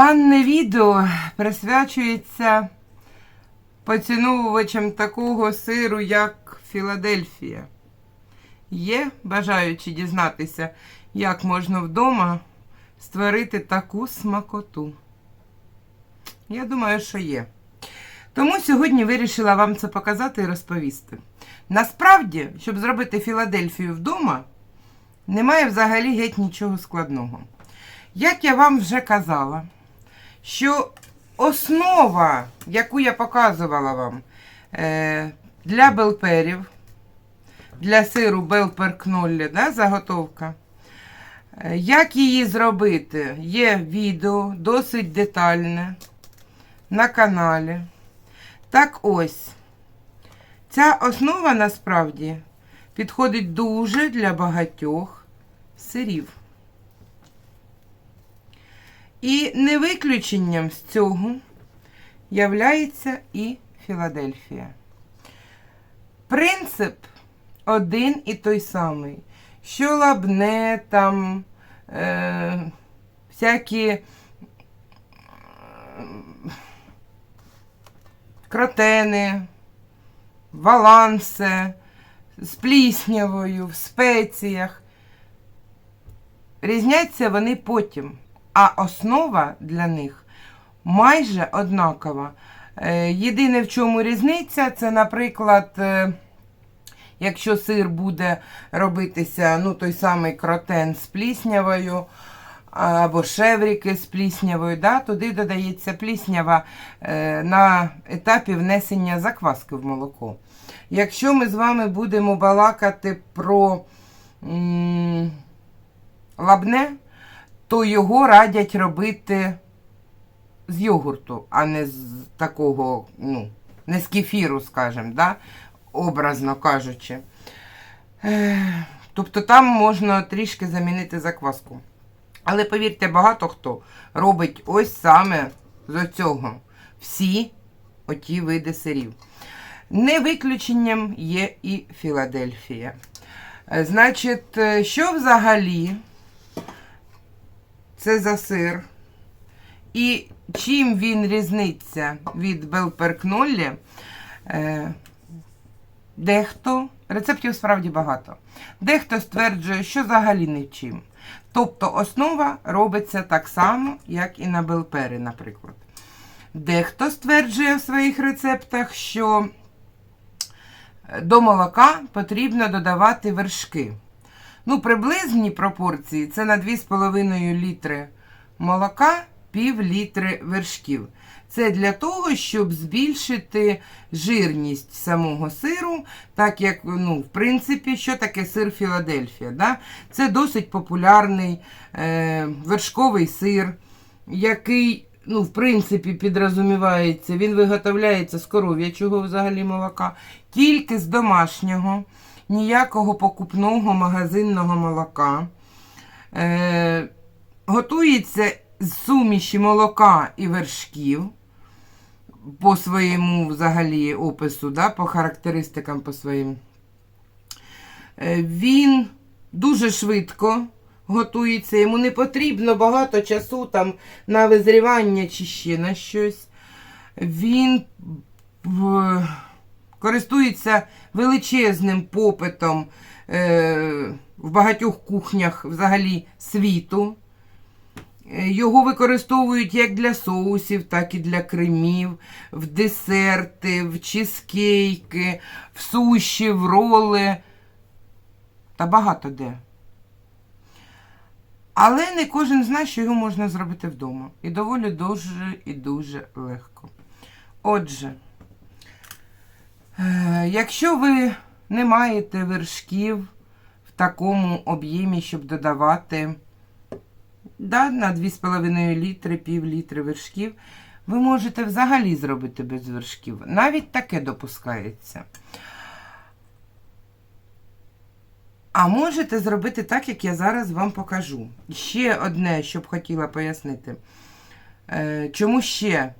Дане відео присвячується поціновувачам такого сиру, як Філадельфія. Є бажаючи дізнатися, як можна вдома створити таку смакоту. Я думаю, що є. Тому сьогодні вирішила вам це показати і розповісти. Насправді, щоб зробити Філадельфію вдома, немає взагалі геть нічого складного. Як я вам вже казала, що основа, яку я показувала вам е, для белперів, для сиру белпер кноллі, да, заготовка, е, як її зробити, є відео досить детальне на каналі. Так ось, ця основа насправді підходить дуже для багатьох сирів. І не виключенням з цього являється і Філадельфія. Принцип один і той самий. Що лабне там, е, всякі е, кротени, валанси з пліснявою, в спеціях. Різняться вони потім а основа для них майже однакова. Е, Єдине, в чому різниця, це, наприклад, е, якщо сир буде робитися ну, той самий кротен з пліснявою, або шевріки з пліснявою, да, туди додається пліснява е, на етапі внесення закваски в молоко. Якщо ми з вами будемо балакати про м, лабне, то його радять робити з йогурту, а не з такого, ну, не з кефіру, скажімо, да? образно кажучи. Тобто там можна трішки замінити закваску. Але повірте, багато хто робить ось саме з цього всі оті види сирів. Не виключенням є і Філадельфія. Е, Значить, е, що взагалі це за сир. І чим він різниться від Белперкноллі, е, дехто, рецептів справді багато, дехто стверджує, що взагалі нічим. Тобто основа робиться так само, як і на Белпері, наприклад. Дехто стверджує в своїх рецептах, що до молока потрібно додавати вершки. Ну, приблизні пропорції це на 2,5 літри молока, пів літри вершків. Це для того, щоб збільшити жирність самого сиру, так як, ну, в принципі, що таке сир Філадельфія. Да? Це досить популярний е, вершковий сир, який, ну, в принципі, підрозумівається, він виготовляється з коров'ячого взагалі молока, тільки з домашнього ніякого покупного магазинного молока. Е, Готується з суміші молока і вершків по своєму взагалі опису, да, по характеристикам по своїм. Е, він дуже швидко готується, йому не потрібно багато часу там на визрівання чи ще на щось. Він в користується величезним попитом е, в багатьох кухнях взагалі світу. Е, Його використовують як для соусів, так і для кремів, в десерти, в чизкейки, в суші, в роли та багато де. Але не кожен знає, що його можна зробити вдома. І доволі дуже і дуже легко. Отже. Е, Якщо ви не маєте вершків в такому об'ємі, щоб додавати да, на 2,5 літри, пів літри вершків, ви можете взагалі зробити без вершків. Навіть таке допускається. А можете зробити так, як я зараз вам покажу. Ще одне, що б хотіла пояснити. Е, Чому ще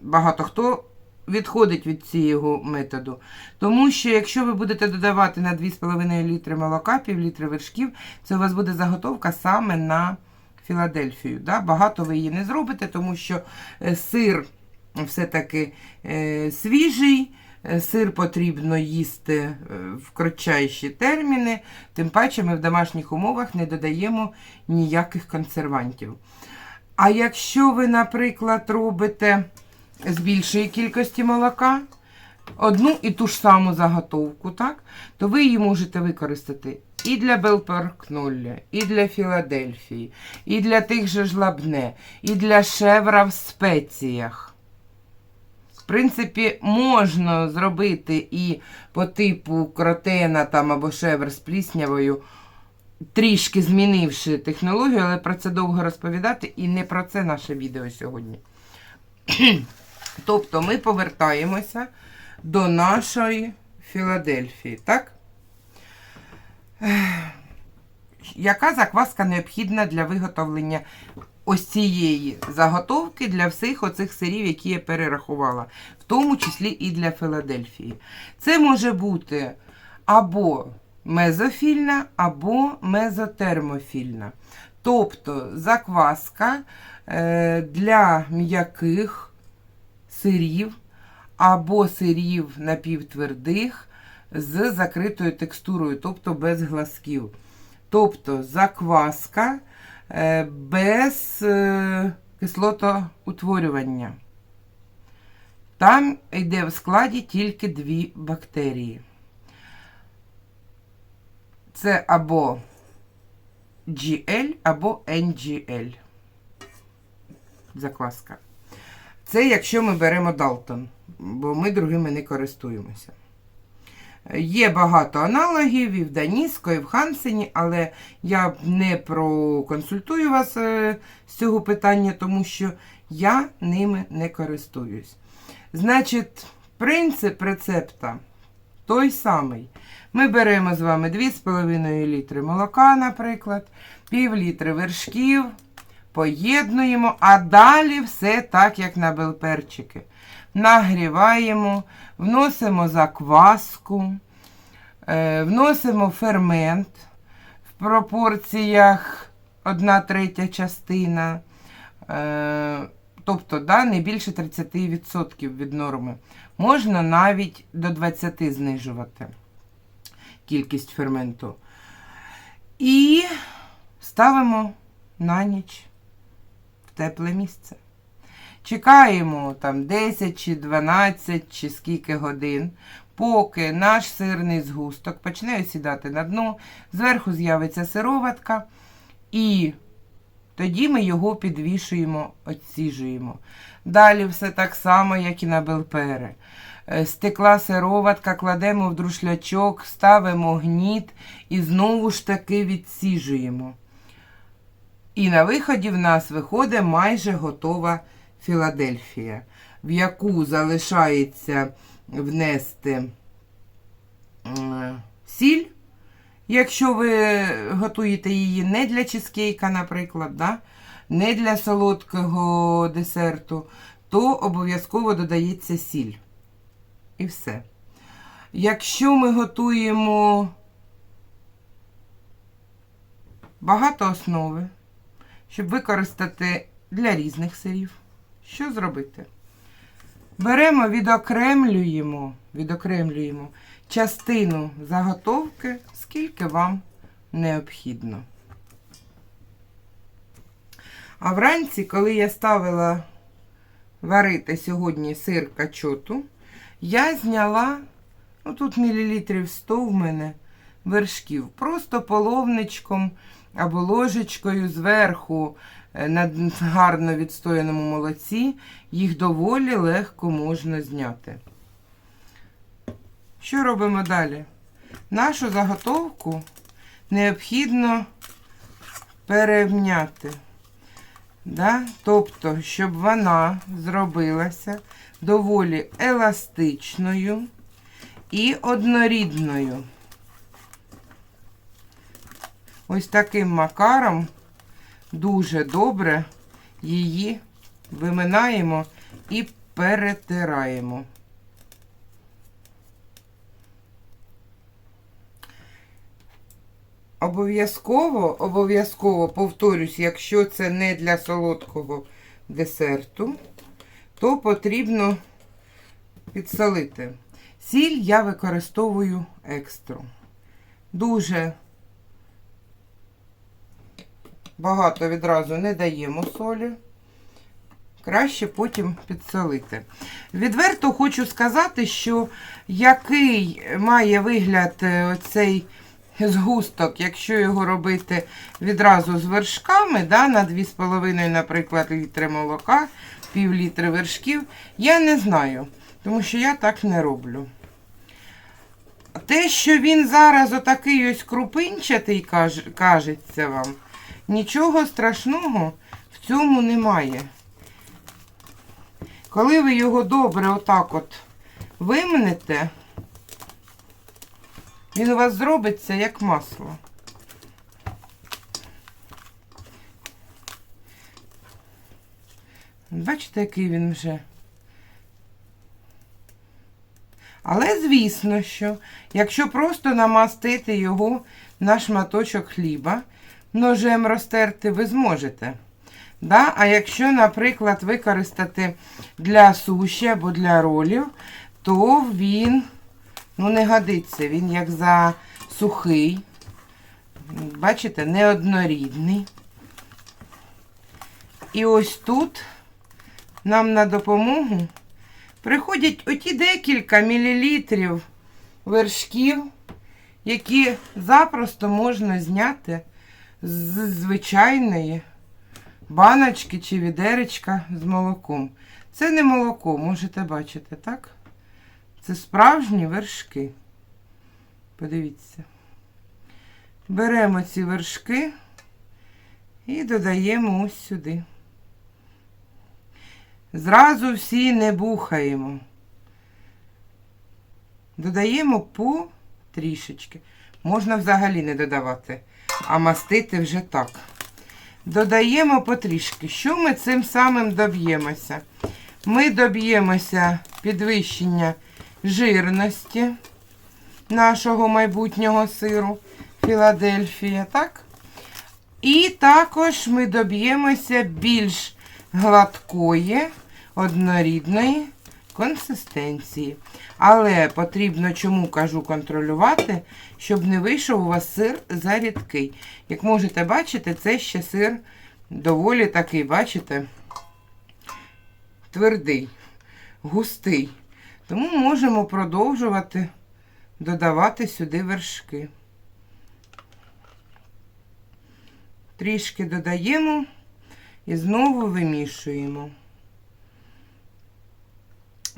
багато хто відходить від цього методу. Тому що якщо ви будете додавати на 2,5 літри молока, пів літри вершків, це у вас буде заготовка саме на Філадельфію. Да? Багато ви її не зробите, тому що е, сир все-таки е, свіжий. е, Сир потрібно їсти е, в кратчайші терміни, тим паче ми в домашніх умовах не додаємо ніяких консервантів. А якщо ви, наприклад, робите з більшої кількості молока, одну і ту ж саму заготовку, так, то ви її можете використати і для Белперкнолля, і для Філадельфії, і для тих же ж лабне, і для шевра в спеціях. В принципі, можна зробити і по типу кротена там, або шевр з пліснявою, трішки змінивши технологію, але про це довго розповідати, і не про це наше відео сьогодні. Тобто ми повертаємося до нашої Філадельфії, так? Яка закваска необхідна для виготовлення ось цієї заготовки для всіх оцих сирів, які я перерахувала, в тому числі і для Філадельфії? Це може бути або мезофільна, або мезотермофільна. Тобто закваска е, для м'яких сирів або сирів напівтвердих з закритою текстурою, тобто без глазків. Тобто закваска е, без е, кислотоутворювання. Там йде в складі тільки дві бактерії. Це або GL, або NGL. Закваска. Це якщо ми беремо Далтон, бо ми другими не користуємося. Є багато аналогів і в Даніско, і в Хансені, але я не проконсультую вас е, з цього питання, тому що я ними не користуюсь. Значить, принцип рецепта той самий. Ми беремо з вами 2,5 літри молока, наприклад, пів літри вершків, поєднуємо, а далі все так, як на белперчики. Нагріваємо, вносимо закваску, е, вносимо фермент в пропорціях 1 третя частина. Е, тобто, да, не більше 30% від норми. Можна навіть до 20 знижувати кількість ферменту. І ставимо на ніч тепле місце. Чекаємо там 10 чи 12 чи скільки годин, поки наш сирний згусток почне осідати на дно, зверху з'явиться сироватка, і тоді ми його підвішуємо, оціжуємо. Далі все так само, як і на белпери. Е, Стекла сироватка, кладемо в друшлячок, ставимо гніт і знову ж таки відсіжуємо. І на виході в нас виходить майже готова Філадельфія, в яку залишається внести сіль, якщо ви готуєте її не для чизкейка, наприклад, да? не для солодкого десерту, то обов'язково додається сіль. І все. Якщо ми готуємо багато основи, щоб використати для різних сирів, що зробити? Беремо, відокремлюємо, відокремлюємо частину заготовки, скільки вам необхідно. А вранці, коли я ставила варити сьогодні сир качоту, я зняла, ну тут мілілітрів 100 в мене вершків. Просто половничком або ложечкою зверху е, на гарно відстояному молоці, їх доволі легко можна зняти. Що робимо далі? Нашу заготовку необхідно перевняти. Да? Тобто, щоб вона зробилася доволі еластичною і однорідною. Ось таким макаром дуже добре її виминаємо і перетираємо. Обов'язково, обов'язково повторюсь, якщо це не для солодкого десерту, то потрібно підсолити. Сіль я використовую екстру. Дуже багато відразу не даємо солі. Краще потім підсолити. Відверто хочу сказати, що який має вигляд е, оцей згусток, якщо його робити відразу з вершками, да, на 2,5, наприклад, літри молока, пів літри вершків, я не знаю, тому що я так не роблю. Те, що він зараз отакий ось крупинчатий, кажеться вам, нічого страшного в цьому немає. Коли ви його добре отак от вимнете, він у вас зробиться як масло. Бачите, який він вже. Але звісно, що якщо просто намастити його на шматочок хліба, ножем розтерти ви зможете. Да? А якщо, наприклад, використати для суші або для ролів, то він ну, не годиться. Він як за сухий. Бачите, неоднорідний. І ось тут нам на допомогу приходять оті декілька мілілітрів вершків, які запросто можна зняти з звичайної баночки чи відеречка з молоком. Це не молоко, можете бачити, так? Це справжні вершки. Подивіться. Беремо ці вершки і додаємо ось сюди. Зразу всі не бухаємо. Додаємо по трішечки. Можна взагалі не додавати, а мастити вже так. Додаємо потрішки. Що ми цим самим доб'ємося? Ми доб'ємося підвищення жирності нашого майбутнього сиру Філадельфія, так? І також ми доб'ємося більш гладкої, однорідної консистенції. Але потрібно, чому кажу, контролювати, щоб не вийшов у вас сир зарідкий. Як можете бачити, це ще сир доволі такий, бачите, твердий, густий. Тому можемо продовжувати додавати сюди вершки. Трішки додаємо і знову вимішуємо.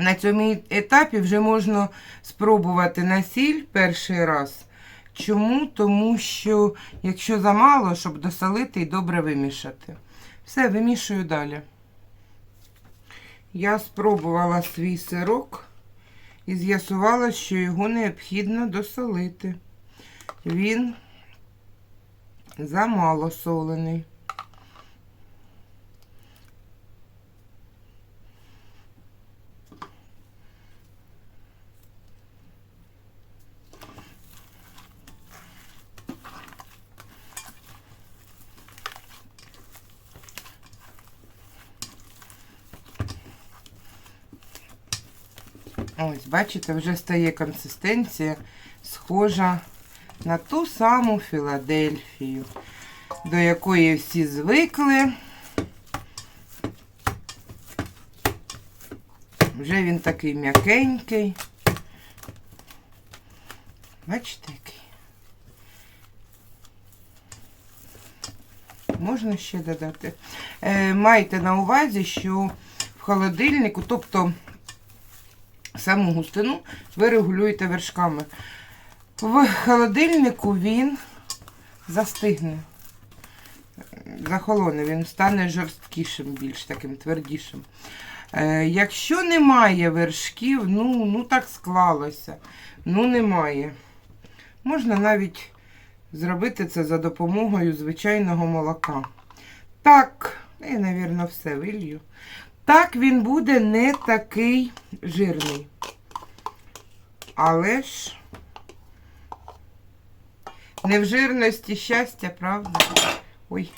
На цьому етапі вже можна спробувати на сіль перший раз. Чому? Тому що, якщо замало, щоб досолити і добре вимішати. Все, вимішую далі. Я спробувала свій сирок і з'ясувала, що його необхідно досолити. Він замало солений. Ось, бачите, вже стає консистенція схожа на ту саму Філадельфію, до якої всі звикли. Вже він такий м'якенький. Бачите, який? Можна ще додати. Е, майте на увазі, що в холодильнику, тобто саму густину ви регулюєте вершками. В холодильнику він застигне. Захолоне, він стане жорсткішим, більш таким твердішим. Е, якщо немає вершків, ну, ну так склалося. Ну, немає. Можна навіть зробити це за допомогою звичайного молока. Так, я, мабуть, все вилью. Так він буде не такий жирний. Але ж Не в жирності щастя, правда? Ой.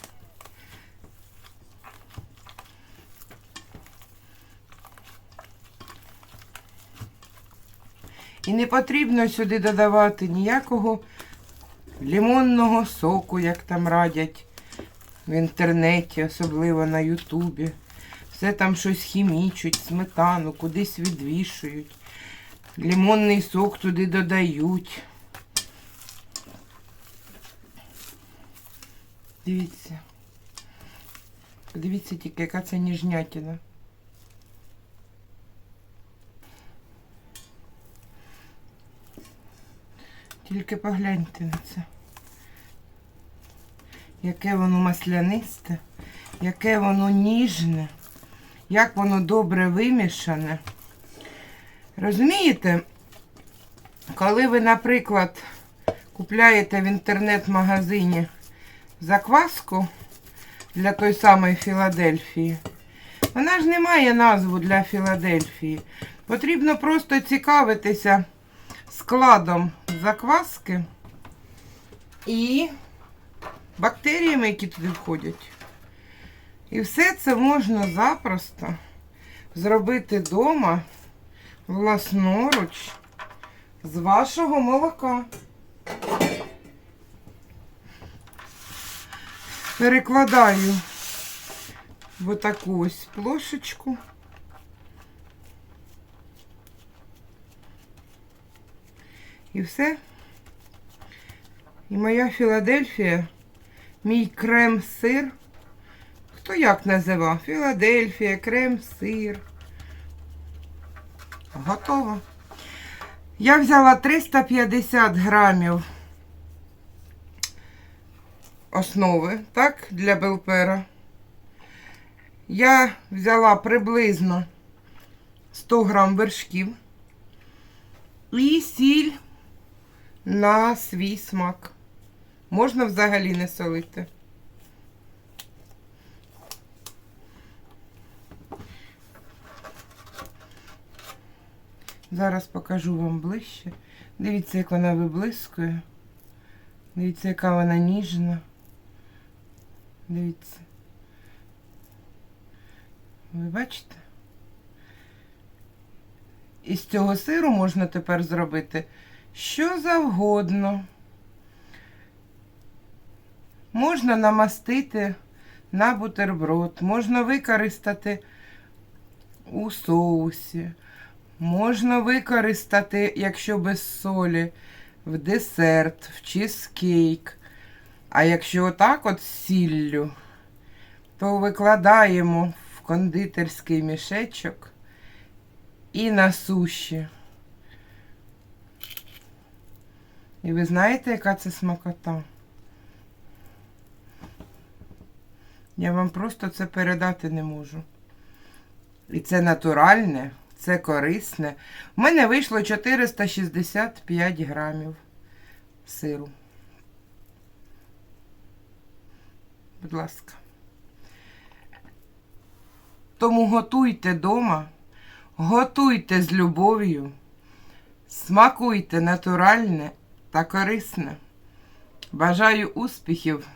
І не потрібно сюди додавати ніякого лимонного соку, як там радять в інтернеті, особливо на Ютубі. Все там щось хімічуть, сметану, кудись відвішують. Лимонний сок туди додають. Дивіться. Подивіться тільки, яка це ніжнятина. Тільки погляньте на це. Яке воно маслянисте, яке воно ніжне, як воно добре вимішане. Розумієте, коли ви, наприклад, купляєте в інтернет-магазині закваску для той самої Філадельфії, вона ж не має назву для Філадельфії. Потрібно просто цікавитися складом закваски і бактеріями, які туди входять. І все це можна запросто зробити вдома власноруч з вашого молока. Перекладаю в таку ось плошечку. І все. І моя Філадельфія, мій крем-сир. Хто як називав? Філадельфія, крем-сир. Готово. Я взяла 350 грамів основи, так, для белпера. Я взяла приблизно 100 грам вершків і сіль на свій смак. Можна взагалі не солити. Зараз покажу вам ближче. Дивіться, як вона виблискує. Дивіться, яка вона ніжна. Дивіться. Ви бачите? Із цього сиру можна тепер зробити що завгодно. Можна намастити на бутерброд, можна використати у соусі, можна використати, якщо без солі, в десерт, в чизкейк. А якщо отак от сіллю, то викладаємо в кондитерський мішечок і на суші. І ви знаєте, яка це смакота? Я вам просто це передати не можу. І це натуральне, це корисне. У мене вийшло 465 грамів сиру. Будь ласка. Тому готуйте вдома, готуйте з любов'ю, смакуйте натуральне та корисне. Бажаю успіхів!